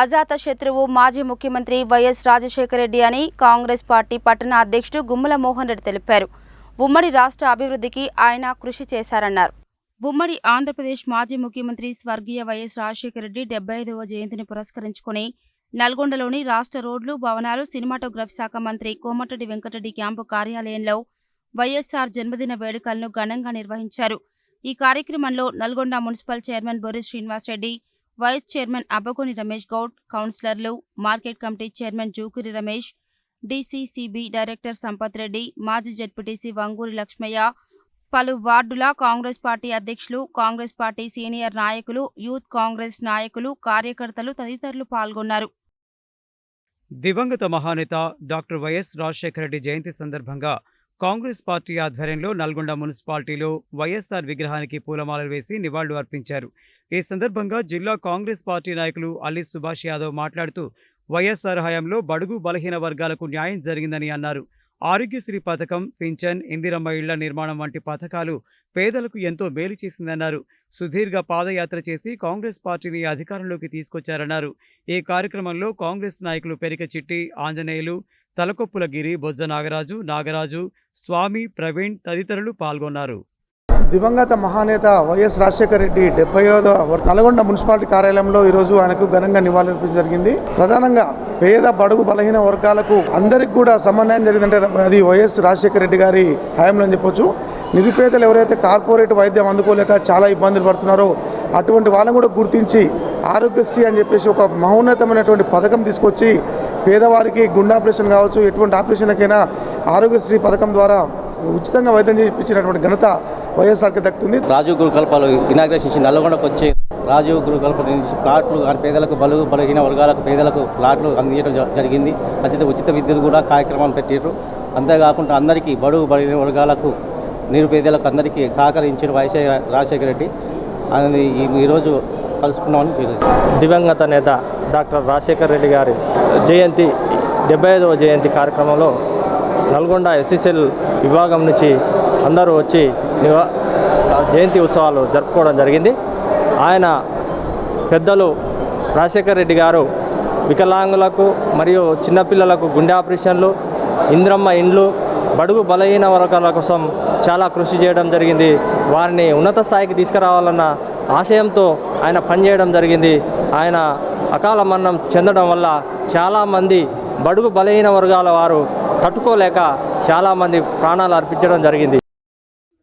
అజాత శత్రువు మాజీ ముఖ్యమంత్రి వైఎస్ రాజశేఖరరెడ్డి అని కాంగ్రెస్ పార్టీ పట్టణ అధ్యక్షుడు గుమ్మల మోహన్ రెడ్డి తెలిపారు. ఉమ్మడి రాష్ట్ర అభివృద్ధికి ఆయన కృషి చేశారన్నారు. ఉమ్మడి ఆంధ్రప్రదేశ్ మాజీ ముఖ్యమంత్రి స్వర్గీయ వైఎస్ రాజశేఖరరెడ్డి డెబ్బై ఐదవ జయంతిని పురస్కరించుకుని నల్గొండలోని రాష్ట్ర రోడ్లు భవనాలు సినిమాటోగ్రఫీ శాఖ మంత్రి కోమటిరెడ్డి వెంకటరెడ్డి క్యాంపు కార్యాలయంలో వైఎస్ఆర్ జన్మదిన వేడుకలను ఘనంగా నిర్వహించారు. ఈ కార్యక్రమంలో Nalgonda municipal chairman Boris Srinivas Reddy vice chairman Abbagoni Ramesh Goud కౌన్సిలర్లు market committee chairman Jukuri Ramesh DCCB director Sampath Reddy మాజీ జడ్పీటీసీ వంగూరి లక్ష్మయ్య పలు వార్డుల కాంగ్రెస్ పార్టీ అధ్యక్షులు కాంగ్రెస్ పార్టీ సీనియర్ నాయకులు యూత్ కాంగ్రెస్ నాయకులు కార్యకర్తలు తదితరులు పాల్గొన్నారు. దివంగత మహానేత డాక్టర్ వైఎస్ రాజశేఖర రెడ్డి జయంతి సందర్భంగా కాంగ్రెస్ పార్టీ ఆధ్వర్యంలో నల్గొండ మున్సిపాలిటీలో వైఎస్ఆర్ విగ్రహానికి పూలమాలలు వేసి నివాళులు అర్పించారు. ఈ సందర్భంగా జిల్లా కాంగ్రెస్ పార్టీ నాయకులు అల్లి సుభాష్ యాదవ్ మాట్లాడుతూ వైఎస్ఆర్ హయాంలో బడుగు బలహీన వర్గాలకు న్యాయం జరిగిందని అన్నారు. ఆరోగ్యశ్రీ పథకం పింఛన్ ఇందిరమ్మ ఇళ్ళ నిర్మాణం వంటి పథకాలు పేదలకు ఎంతో మేలు చేసిందన్నారు. సుదీర్ఘ పాదయాత్ర చేసి కాంగ్రెస్ పార్టీని అధికారంలోకి తీసుకొచ్చారన్నారు. ఈ కార్యక్రమంలో కాంగ్రెస్ నాయకులు పెరిక చిట్టి ఆంజనేయులు తలకొప్పుల గిరి బొజ్జ నాగరాజు నాగరాజు స్వామి ప్రవీణ్ తదితరులు పాల్గొన్నారు. దివంగత మహానేత వైఎస్ రాజశేఖర రెడ్డి డెబ్బై నల్గొండ మున్సిపాలిటీ కార్యాలయంలో ఈరోజు ఆయనకు ఘనంగా నివాళులర్పించడం జరిగింది. ప్రధానంగా పేద బడుగు బలహీన వర్గాలకు అందరికి కూడా సమన్వయం జరిగిందంటే అది వైఎస్ రాజశేఖర రెడ్డి గారి హయాంలో అని చెప్పొచ్చు. నిరుపేదలు ఎవరైతే కార్పొరేట్ వైద్యం అందుకోలేక చాలా ఇబ్బందులు పడుతున్నారో అటువంటి వాళ్ళని కూడా గుర్తించి ఆరోగ్యశ్రీ అని చెప్పేసి ఒక మహోన్నతమైనటువంటి పథకం తీసుకొచ్చి పేదవారికి గుండె ఆపరేషన్ కావచ్చు ఎటువంటి ఆపరేషన్కైనా ఆరోగ్యశ్రీ పథకం ద్వారా ఉచితంగా వైద్యం చేయించినటువంటి ఘనత వైఎస్ఆర్కి దక్కుతుంది. రాజీవ్ గురుకల్పాలు ఇనాగ్రేషన్ చేసి నల్లగొండకు వచ్చి రాజీవ్ గురుకల్ప నుంచి ప్లాట్లు ఆ పేదలకు బలుగు బలహీన వర్గాలకు పేదలకు ప్లాట్లు అందించడం జ- జరిగింది. అత్యంత ఉచిత విద్యుత్ కూడా కార్యక్రమాన్ని పెట్టారు అంతేకాకుండా అందరికీ బడుగు బలహీన వర్గాలకు నిరుపేదలకు అందరికీ సహకరించిన వైఎస్ రాజశేఖర రెడ్డి. అది ఈ- ఈరోజు కలుసుకున్నామని తెలియదు దివంగత నేత డాక్టర్ రాజశేఖర్ రెడ్డి గారి జయంతి డెబ్బై ఐదవ జయంతి కార్యక్రమంలో నల్గొండ ఎస్ఎస్ఎల్ విభాగం నుంచి అందరూ వచ్చి నివా జయంతి ఉత్సవాలు జరుపుకోవడం జరిగింది. ఆయన పెద్దలు రాజశేఖర్ రెడ్డి గారు వికలాంగులకు మరియు చిన్నపిల్లలకు గుండె ఆపరేషన్లు ఇంద్రమ్మ ఇండ్లు బడుగు బలహీన వర్గాల కోసం చాలా కృషి చేయడం జరిగింది. వారిని ఉన్నత స్థాయికి తీసుకురావాలన్న ఆశయంతో ఆయన పనిచేయడం జరిగింది. ఆయన అకాల మరణం చెందడం వల్ల చాలామంది బడుగు బలహీన వర్గాల వారు తట్టుకోలేక చాలామంది ప్రాణాలు అర్పించడం జరిగింది.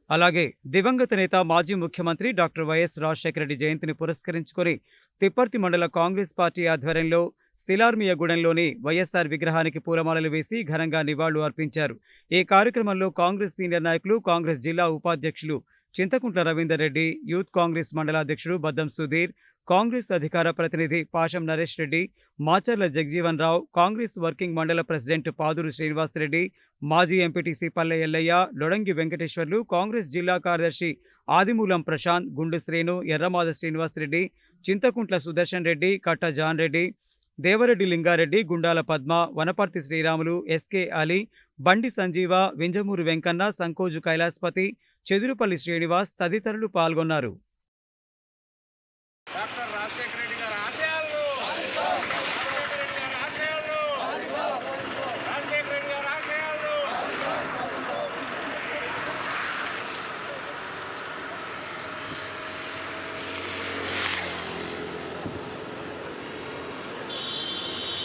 అలాగే దివంగత నేత మాజీ ముఖ్యమంత్రి డాక్టర్ వైఎస్ రాజశేఖర రెడ్డి జయంతిని పురస్కరించుకొని తిప్పర్తి మండల కాంగ్రెస్ పార్టీ ఆధ్వర్యంలో శిలార్మియగూడెంలోని వైఎస్ఆర్ విగ్రహానికి పూలమాలలు వేసి ఘనంగా నివాళులు అర్పించారు. ఈ కార్యక్రమంలో కాంగ్రెస్ సీనియర్ నాయకులు కాంగ్రెస్ జిల్లా ఉపాధ్యక్షులు చింతకుంట్ల రవీందర్ రెడ్డి యూత్ కాంగ్రెస్ మండలాధ్యక్షుడు బద్దం సుధీర్ కాంగ్రెస్ అధికార ప్రతినిధి పాషం నరేష్ రెడ్డి మాచర్ల జగజీవన్ రావు కాంగ్రెస్ వర్కింగ్ మండల ప్రెసిడెంట్ పాదూరు శ్రీనివాసరెడ్డి మాజీ ఎంపీటీసీ పల్లె ఎల్లయ్య లొడంగి వెంకటేశ్వర్లు కాంగ్రెస్ జిల్లా కార్యదర్శి ఆదిమూలం ప్రశాంత్ గుండు శ్రీను ఎర్రమాద శ్రీనివాసరెడ్డి చింతకుంట్ల సుదర్శన్ రెడ్డి కట్ట జాన్ రెడ్డి దేవరెడ్డి లింగారెడ్డి గుండాల పద్మ వనపర్తి శ్రీరాములు ఎస్కే అలీ బండి సంజీవ వింజమూరు వెంకన్న సంకోజు కైలాస్పతి చెదురుపల్లి శ్రీనివాస్ తదితరులు పాల్గొన్నారు.